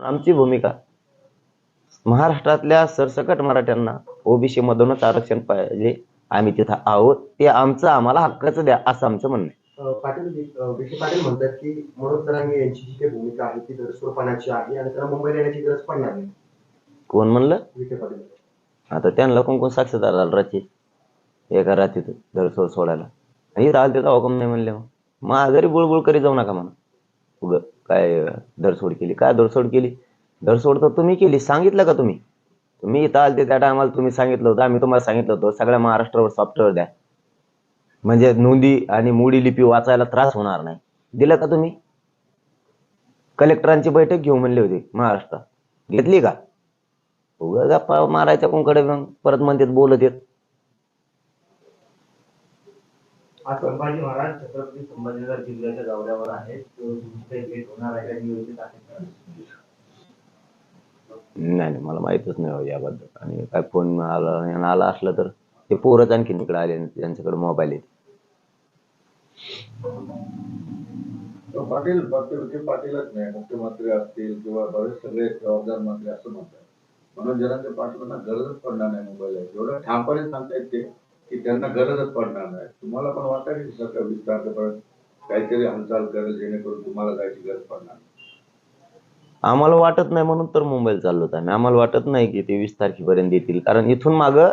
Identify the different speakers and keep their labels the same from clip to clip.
Speaker 1: आमची भूमिका. महाराष्ट्रातल्या सरसकट मराठ्यांना ओबीसी मधूनच आरक्षण पाहिजे. आम्ही तिथं आहोत. ते आमचं आम्हाला हक्काचं द्या असं आमचं म्हणणं आहे.
Speaker 2: अ, पाटील वि- अ, विखे पाटील म्हणतात की मनोज तरांगे यांची जी काही भूमिका आहे ती दरस्वरूपानाची आहे आणि त्यांना मुंबईला येण्याची गरज पडणार नाही.
Speaker 1: कोण म्हणलं?
Speaker 2: विखे पाटील.
Speaker 1: आता त्यांना कोण कोण साक्षीदार झालं रात्री? एका रात्रीत दरसोड सोडायला. आणि राहिलं त्याचा हुकम नाही म्हणले मग? माघारी बुळबुळ करी जाऊ नका म्हणा. उग. काय धरसोड केली? काय धरसोड केली? धरसोड तर तुम्ही केली. सांगितलं का तुम्ही? तुम्ही इथं आलते त्या टायमाला तुम्ही सांगितलं होतं. आम्ही तुम्हाला सांगितलं होतं सगळ्या महाराष्ट्रावर सॉफ्टवेअर द्या. म्हणजे नोंदी आणि मोडी लिपी वाचायला त्रास होणार नाही. दिलं का तुम्ही? कलेक्टरांची बैठक घेऊ म्हणली होती महाराष्ट्रात. घेतली का? उगा गप्पा मारायच्या कोणकडे मग? परत म्हणतात बोलत येत
Speaker 3: आज संभाजी महाराज छत्रपती संभाजीनगर जिल्ह्याच्या दौऱ्यावर आहेत. तो तुमची काही भेट होणार आहे का? नियोजित आहे का?
Speaker 1: नाही नाही मला माहितच नाही हो याबद्दल. आणि काय फोन आला आणि आला असलं तर ते पोरच आणखी इकडे आले आणि त्यांच्याकडे मोबाईल आहे
Speaker 4: तर पाटील विखे पाटीलच नाही. मुख्यमंत्री असतील किंवा बरेच सगळे जबाबदार मंत्री असं म्हणतात. म्हणून जरांगे पाटलांना गरजच पडणार नाही मुंबईला एवढं ठामपणे सांगता येते की त्यांना गरजच पडणार नाही. तुम्हाला पण वाटतं की सरकार वीस तारखेपर्यंत काहीतरी हालचाल करेल जेणेकरून तुम्हाला जायची गरज पडणार नाही.
Speaker 1: आम्हाला वाटत नाही म्हणून तर मुंबईला चाललो होतो आम्ही. आम्हाला वाटत नाही की ते वीस तारखेपर्यंत येतील. कारण इथून मागं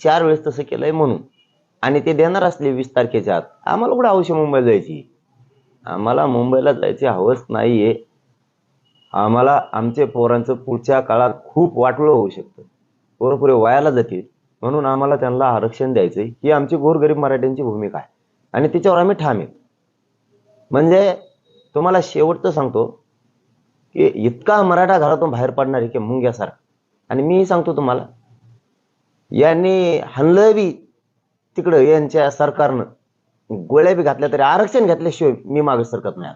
Speaker 1: चार वेळेस तसं केलंय म्हणून. आणि ते देणार असले वीस तारखेच्या आत. आम्हाला कुठं हौशी मुंबईला जायची? आम्हाला मुंबईला जायची हवस नाहीये. आम्हाला आमचे पोरांचं पुढच्या काळात खूप वाटलं होऊ शकतं. पोरं पुरे वयाला जातील. म्हणून आम्हाला त्यांना आरक्षण द्यायचं ही आमची गोरगरीब मराठ्यांची भूमिका आहे. आणि तिच्यावर आम्ही ठाम आहे. म्हणजे तुम्हाला शेवटचं सांगतो की इतका मराठा घरातून बाहेर पडणार आहे की मुंग्यासारखा. आणि मी सांगतो तुम्हाला यांनी हल्लं बी तिकडं यांच्या सरकारनं गोळ्या बी घातल्या तरी आरक्षण घेतल्याशिवाय मी मागे सरकत नाही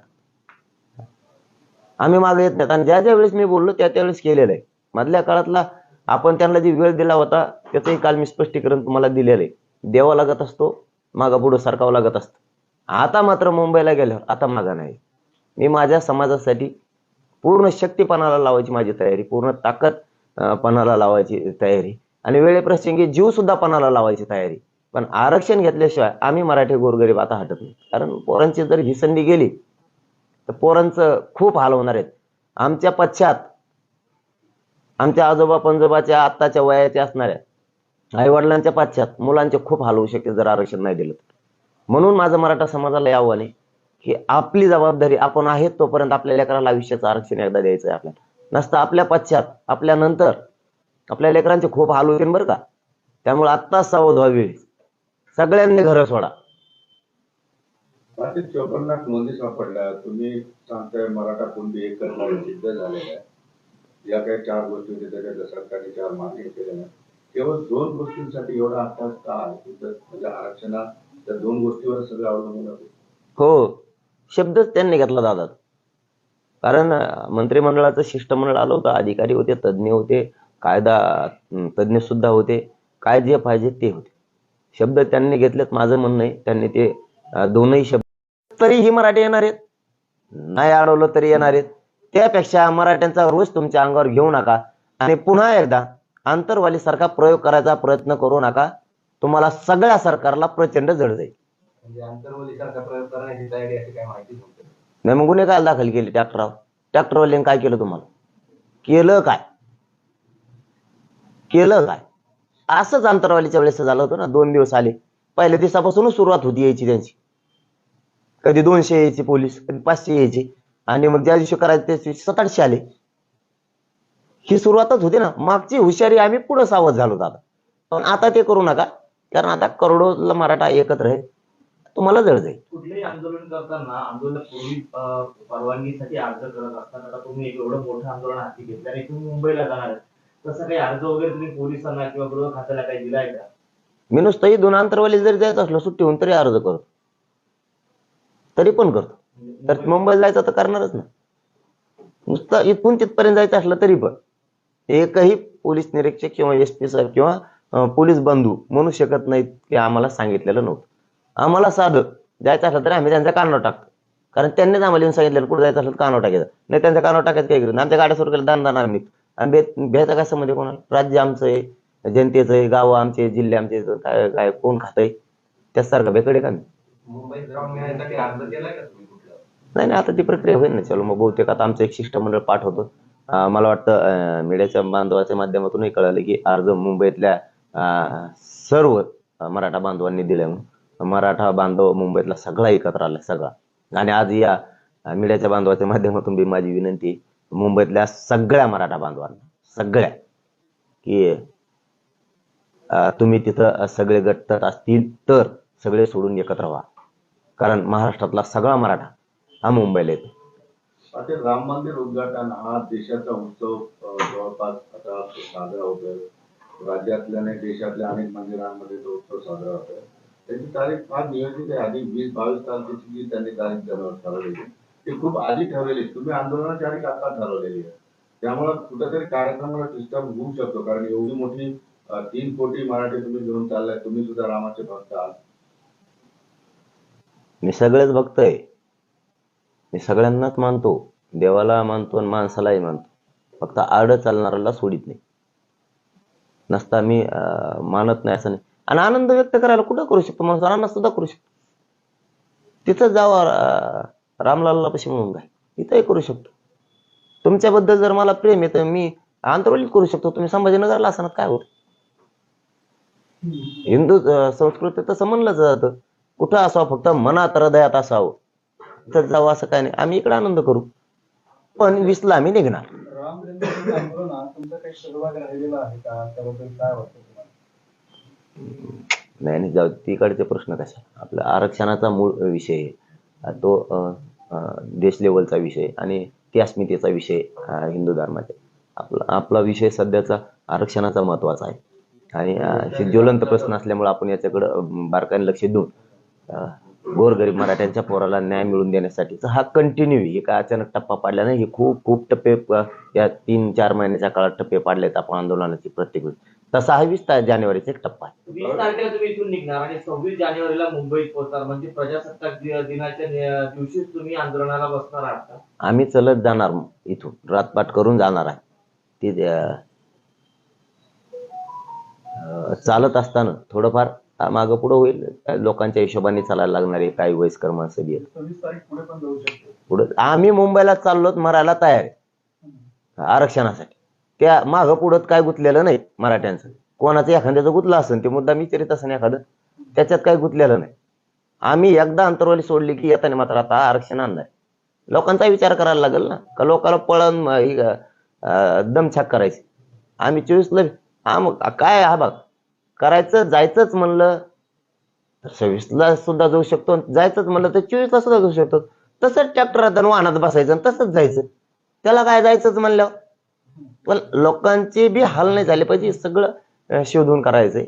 Speaker 1: आम्ही मागे येत नाहीत. आणि ज्या ज्या वेळेस मी बोललो त्या त्यावेळेस केलेलं आहे. मधल्या काळातला आपण त्यांना जे वेळ दिला होता त्याचंही काल मी स्पष्टीकरण तुम्हाला दिलेलं आहे. द्यावं लागत असतो मागा पुढं सरकावं लागत असतं. आता मात्र मुंबईला गेल्यावर आता मागा नाही. मी माझ्या समाजासाठी पूर्ण शक्तीपणाला लावायची माझी तयारी पूर्ण ताकद पणाला लावायची तयारी आणि वेळेप्रसंगी जीव सुद्धा पणाला लावायची तयारी. पण आरक्षण घेतल्याशिवाय आम्ही मराठी गोरगरीब आता हटत नाही. कारण पोरांची जर ही संधी गेली तर पोरांचं खूप हाल होणार आहेत. आमच्या पश्चात आमच्या आजोबा पंजोबाच्या आत्ताच्या वयाच्या असणाऱ्या आई वडिलांच्या पाश्चात मुलांचे खूप हाल होऊ शकते जर आरक्षण नाही दिलं तर. म्हणून माझं मराठा समाजाला आव्हान आहे की आपली जबाबदारी आपण आहेत तोपर्यंत आपल्या लेकराला आयुष्याचं आरक्षण एकदा द्यायचं आहे आपल्याला. नसतं आपल्या पश्चात आपल्या नंतर आपल्या लेकरांचे खूप हाल होतील बरं का. त्यामुळे आत्ताच सावध व्हावी सगळ्यांनी घरं सोडा.
Speaker 4: चोपन्न नोंदी सापडल्या. तुम्ही सांगताय मराठा कुणबी एकच झाले सिद्ध आहे. या काही चार गोष्टी होत्या त्याच्यातल्या सरकारने चार मागणी केलेल्या आहेत. केवळ दोन गोष्टींसाठी एवढा अभ्यास का आहे? म्हणजे आरक्षणा त्या दोन गोष्टीवर सगळं अवलंबून आहे
Speaker 1: हो शब्दच त्यांनी घेतला दादा कारण मंत्रिमंडळाचं शिष्टमंडळ आलं होतं अधिकारी होते तज्ज्ञ होते कायदा तज्ज्ञ सुद्धा होते काय जे पाहिजे ते होते शब्द त्यांनी घेतलेत माझं म्हणणं आहे त्यांनी ते दोनही शब्द तरीही मराठी येणार आहेत नाही अडवलं तरी येणार आहेत त्यापेक्षा मराठ्यांचा रोज तुमच्या अंगावर घेऊ नका आणि पुन्हा एकदा आंतरवालीसारखा प्रयोग करायचा प्रयत्न करू नका. तुम्हाला सगळ्या सरकारला प्रचंड जड जाईल.
Speaker 3: म्हणजे
Speaker 1: नाही मग गुन्हे काय दाखल केले ट्रॅक्टरवर? ट्रॅक्टरवाल्याने काय केलं तुम्हाला? केलं काय? केलं काय? असंच अंतरवालीच्या वेळेस झालं होतं ना दोन दिवस आले. पहिल्या दिवसापासूनच सुरुवात होती यायची त्यांची. कधी दोनशे यायचे पोलीस कधी पाचशे यायचे. आणि मग ज्या दिवशी करायचे त्या दिवशी सात आठशे आले. ही सुरुवातच होती ना. मागची हुशारी आम्ही पुढे सावध झालो आता पण आता ते करू नका. कारण आता करोडोला मराठा एकत्र आहे तुम्हाला जड जाईल.
Speaker 3: कुठलेही आंदोलन करताना आंदोलनापूर्वी अं, परवानगीसाठी अर्ज करत असताना आता तुम्ही एवढं मोठं आंदोलन हाती घेतलं आणि तुम्ही मुंबईला जाणार तसं काही अर्ज वगैरे तुम्ही पोलिसांना किंवा गृह खात्याला काही दिलाय का?
Speaker 1: मी नुसतंही दोन अंतरवाली जरी जायचं असलं सुट्टी होऊन तरी अर्ज करतो. तरी पण करतो. तर मुंबईला जायचं तर करणारच ना. नुसतं इथून तिथपर्यंत जायचं असलं तरी पण एकही पोलीस निरीक्षक किंवा एस पी साहेब किंवा पोलीस बंधू म्हणू शकत नाहीत की आम्हाला सांगितलेलं नव्हतं. आम्हाला साधं जायचं असलं तरी आम्ही त्यांचा कानावर टाकतो. कारण त्यांनीच आम्हाला येऊन सांगितलं कुठं जायचं असेल तर कानावर टाकायचं नाही त्यांचा कानावर टाकायचं काय करू? आमच्या गाड्या सुरू केलं दान दान आम्ही. आणि भेट काय समजे कोणाला? राज्य आमचं आहे जनतेचं आहे गाव आमचे जिल्हे आमचे काय काय कोण खातंय? त्यासारखं भेकडे का मी
Speaker 5: का
Speaker 1: नाही नाही आता ती प्रक्रिया होईल ना चलो मग बहुतेक आता आमचं एक शिष्टमंडळ पाठवतो. मला वाटतं मीडियाच्या बांधवाच्या माध्यमातूनही कळालं की अर्ज मुंबईतल्या सर्व मराठा बांधवांनी दिले मराठा बांधव मुंबईतला सगळा एकत्र आला सगळा. आणि आज या मीडियाच्या बांधवाच्या माध्यमातून बी माझी विनंती मुंबईतल्या सगळ्या मराठा बांधवांना सगळ्या की तुम्ही तिथं सगळे गट असतील तर सगळे सोडून एकत्र व्हा. कारण महाराष्ट्रातला सगळा मराठा हा मुंबईला येतो.
Speaker 4: पाटील राम मंदिर उद्घाटन हा देशाचा उत्सव अं, जवळपास आता साजरा होतोय. राज्यातल्या आणि देशातल्या अनेक मंदिरांमध्ये तो उत्सव साजरा होतोय. त्याची तारीख फार नियोजित आहे. आधी वीस बावीस तारखेची जी त्यांनी तारीख ठरव- ठरवलेली ती खूप आधी ठरवलेली. तुम्ही आंदोलनाची तारीख आता ठरवलेली आहे. त्यामुळे कुठेतरी कार्यक्रमाला डिस्टर्ब होऊ शकतो. कारण एवढी मोठी अं, तीन कोटी मराठी तुम्ही घेऊन चाललाय. तुम्ही सुद्धा रामाचे भक्त आहात.
Speaker 1: मी सगळेच भक्त आहे. मी सगळ्यांनाच मानतो देवाला मानतो आणि माणसालाही मानतो. फक्त आड चालणाऱ्याला सोडित नाही. नसता मी मानत नाही असं नाही. आणि आनंद व्यक्त करायला कुठं करू शकतो? माणूस रानात सुद्धा करू शकतो. तिथं जावा रामलालला पशी म्हणून काय तिथंही करू शकतो. तुमच्याबद्दल जर मला प्रेम तर मी आंतरवलीत करू शकतो. तुम्ही संभाजीनगरला असणार काय होत? हिंदू अं, संस्कृतीत तसं म्हणलं जातं. कुठं असावं? फक्त मनात हृदयात असावं. तिथं जावं असं काय नाही. आम्ही इकडे आनंद करू. पण वीसला आम्ही निघणार. नाही नाही जाऊ तिकडचे प्रश्न कशा आपला आरक्षणाचा मूळ विषय तो देश लेवलचा विषय आणि ती अस्मितेचा विषय हिंदू धर्माचा. आपला आपला विषय सध्याचा आरक्षणाचा महत्त्वाचा आहे. आणि ज्वलंत प्रश्न असल्यामुळे आपण याच्याकडे बारकाईने लक्ष देऊन गोरगरीब मराठ्यांच्या पोराला न्याय मिळवून देण्यासाठीचा हा कंटिन्यू काय अचानक टप्पा पाडला नाही? हे खूप खूप टप्पे या तीन चार महिन्याच्या काळात टप्पे पाडलेत आपण आंदोलनाची प्रत्येक वेळी. तसा हा वीस जानेवारीचा एक टप्पा आहे.
Speaker 3: वीस तारखेला तुम्ही इथून निघणार आणि सव्वीस जानेवारीला मुंबईत पोहोचणार. म्हणजे प्रजासत्ताक दिनाच्या दिवशीच तुम्ही आंदोलनाला बसणार आहात
Speaker 1: आम्ही चलत जाणार इथून. रातपाट करून जाणार आहे. ती चालत असताना थोडंफार मागं पुढं होईल. लोकांच्या हिशोबाने चालायला लागणार आहे काही वयस्कर माणसं बी
Speaker 6: पुढे
Speaker 1: आम्ही मुंबईला चाललोत मरायला तयार आहे. आरक्षणासाठी. त्या मागं पुढं काय गुंतलेलं नाही मराठ्यांचं. कोणाचं एखाद्याचं गुंतलं असेल ते मुद्दा विचारित असेल एखादं त्याच्यात काही गुंतलेलं नाही. आम्ही एकदा अंतरवाली सोडली की येताना मात्र आता आरक्षण आणणार लोकांचा विचार करायला लागेल ना. का लोकांना पळण म, ही, दमछाक करायची. आम्ही चोवीसला आम काय हा बघ करायचं जायचंच म्हणलं तर सव्वीसला सुद्धा जाऊ शकतो जायचंच म्हणलं तर चोवीसला सुद्धा जाऊ शकतो. तसंच ट्रॅक्टरात वाहनात बसायचं आणि तसंच जायचं. त्याला काय जायचंच म्हणलं? पण लोकांचे बी हाल नाही झाले पाहिजे सगळं शोधून करायचंय.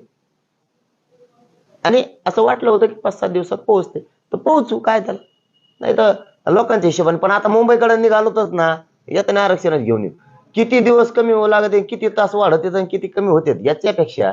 Speaker 1: आणि असं वाटलं होतं की पाच सात दिवसात पोहोचते. तर पोहोचू काय त्याला? नाही तर लोकांच्या हिशोबाने पण आता मुंबईकडे निघालोतच ना येताना आरक्षणच घेऊन येऊ. किती दिवस कमी होऊ लागत किती तास वाढत आणि किती कमी होते याच्यापेक्षा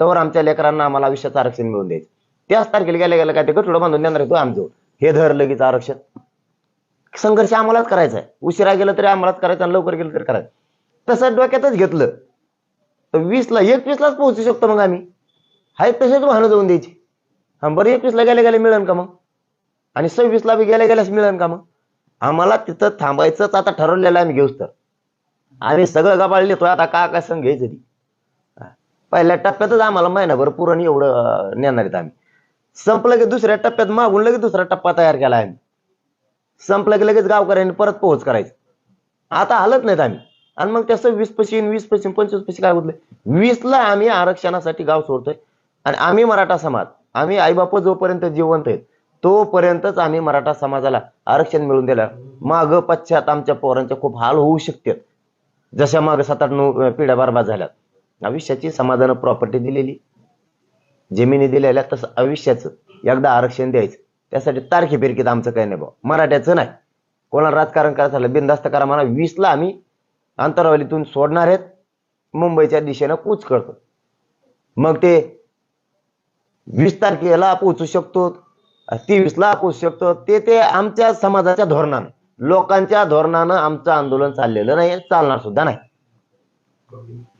Speaker 1: तवर आमच्या लेकरांना आम्हाला आयुष्याचं आरक्षण मिळून द्यायचं. त्याच तारखेला गेल्या गेल्या काय ते गठुडं बांधून देणार तो आमचं. हे धर लगेच आरक्षण. संघर्ष आम्हालाच करायचा आहे उशिरा गेलं तरी आम्हालाच करायचं आणि लवकर गेलं तरी करायचं. तसं डोक्यातच घेतलं. तर वीसला एकवीसलाच पोहोचू शकतो मग आम्ही. हाय तसेच वाहनं जाऊन द्यायची. हा बरं एकवीसला गेल्या गेल्या मिळेल का मग? आणि सव्वीसला बी गेल्या गेल्यास मिळेल का मग? आम्हाला तिथं थांबायचंच आता ठरवलेलं आहे आम्ही घेऊच तर. आम्ही सगळं गबाळ लिहितोय आता काय काय संघ घ्यायचं ती? पहिल्या टप्प्यातच आम्हाला महिनाभर पुरण एवढं नेणार आहेत आम्ही. संपलं की दुसऱ्या टप्प्यात मागून लगेच दुसरा टप्पा तयार केला आम्ही. संपलं की लगेच गावकऱ्यांनी परत पोहोच करायचं. आता हलत नाहीत आम्ही. आणि मग त्याचं वीस पशी वीस पशी पंचवीस पशी काय होतलं वीसला आम्ही आरक्षणासाठी गाव सोडतोय. आणि आम्ही मराठा समाज आम्ही आईबाप जोपर्यंत जिवंत आहेत तोपर्यंतच आम्ही मराठा समाजाला आरक्षण मिळून दिलं माग पश्चात आमच्या पोरांचे खूप हाल होऊ शकतात. जशा माग सात आठ नऊ पिढ्या बरबाद झाल्यात. आयुष्याची समाधान प्रॉपर्टी दिलेली. जमिनी दिलेल्या तसं आयुष्याचं एकदा आरक्षण द्यायचं. त्यासाठी तारखे फिरकीत आमचं काही नाही भाऊ. मराठ्याचं नाही. कोणाला राजकारण करायचं झालं बिनधास्त करा म्हणा. वीसला आम्ही अंतरावलीतून सोडणार आहेत. मुंबईच्या दिशेनं कूच करतो मग ते वीस तारखेला पोहोचू शकतो. तेवीसला पोहोचू शकतो. ते ते आमच्या समाजाच्या धोरणानं लोकांच्या धोरणानं आमचं आंदोलन चाललेलं नाही चालणार सुद्धा नाही.